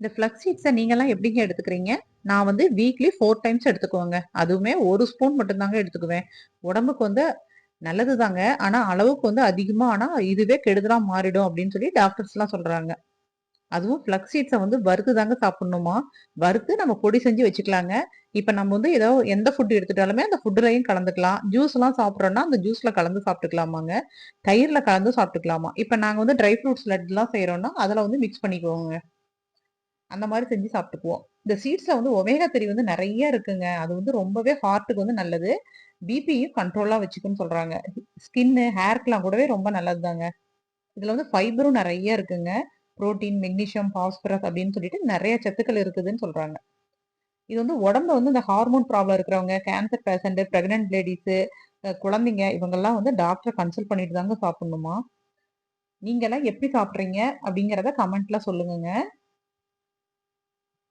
இந்த ஃப்ளக்ஸ் சீட்ஸை நீங்கள்லாம் எப்படிங்க எடுத்துக்கிறீங்க? நான் வந்து வீக்லி ஃபோர் டைம்ஸ் எடுத்துக்குவேங்க. அதுவுமே ஒரு ஸ்பூன் மட்டும்தாங்க எடுத்துக்குவேன். உடம்புக்கு வந்து நல்லது தாங்க ஆனால் அளவுக்கு வந்து அதிகமாக ஆனால் இதுவே கெடுதலாக மாறிடும் அப்படின்னு சொல்லி டாக்டர்ஸ்லாம் சொல்கிறாங்க அதுவும் ஃப்ளக்ஸ் சீட்ஸை வந்து வறுத்து தாங்க சாப்பிடணுமா? வறுத்து நம்ம பொடி செஞ்சு வச்சுக்கலாங்க. இப்போ நம்ம வந்து ஏதோ எந்த ஃபுட் எடுத்துட்டாலுமே அந்த ஃபுட்டுலையும் கலந்துக்கலாம். ஜூஸ்லாம் சாப்பிட்றோன்னா அந்த ஜூஸில் கலந்து சாப்பிட்டுக்கலாமாங்க. தயிரில் கலந்து சாப்பிட்டுக்கலாமா? இப்போ நாங்கள் வந்து ட்ரை ஃப்ரூட்ஸ் லட்டுலாம் செய்கிறோன்னா அதில் வந்து மிக்ஸ் பண்ணிக்குவோங்க. அந்த மாதிரி செஞ்சு சாப்பிட்டுக்குவோம். இந்த சீட்ஸ்ல வந்து ஒமேகா த்ரீ வந்து நிறைய இருக்குங்க. அது வந்து ரொம்பவே ஹார்ட்டுக்கு வந்து நல்லது. பிபியும் கண்ட்ரோலா வச்சுக்குன்னு சொல்றாங்க. ஸ்கின்னு ஹேர்க்கெல்லாம் கூடவே ரொம்ப நல்லது தாங்க இதுல வந்து ஃபைபரும் நிறைய இருக்குங்க. புரோட்டீன் மெக்னீஷியம் பாஸ்பரஸ் அப்படின்னு சொல்லிட்டு நிறைய சத்துக்கள் இருக்குதுன்னு சொல்றாங்க. இது வந்து உடம்புல வந்து இந்த ஹார்மோன் ப்ராப்ளம் இருக்கிறவங்க கேன்சர் பேஷண்ட் பிரெக்னென்ட் லேடிஸு குழந்தைங்க இவங்கெல்லாம் வந்து டாக்டரை கன்சல்ட் பண்ணிட்டு தாங்க சாப்பிடணுமா? நீங்க எல்லாம் எப்படி சாப்பிட்றீங்க அப்படிங்கிறத கமெண்ட்ல சொல்லுங்க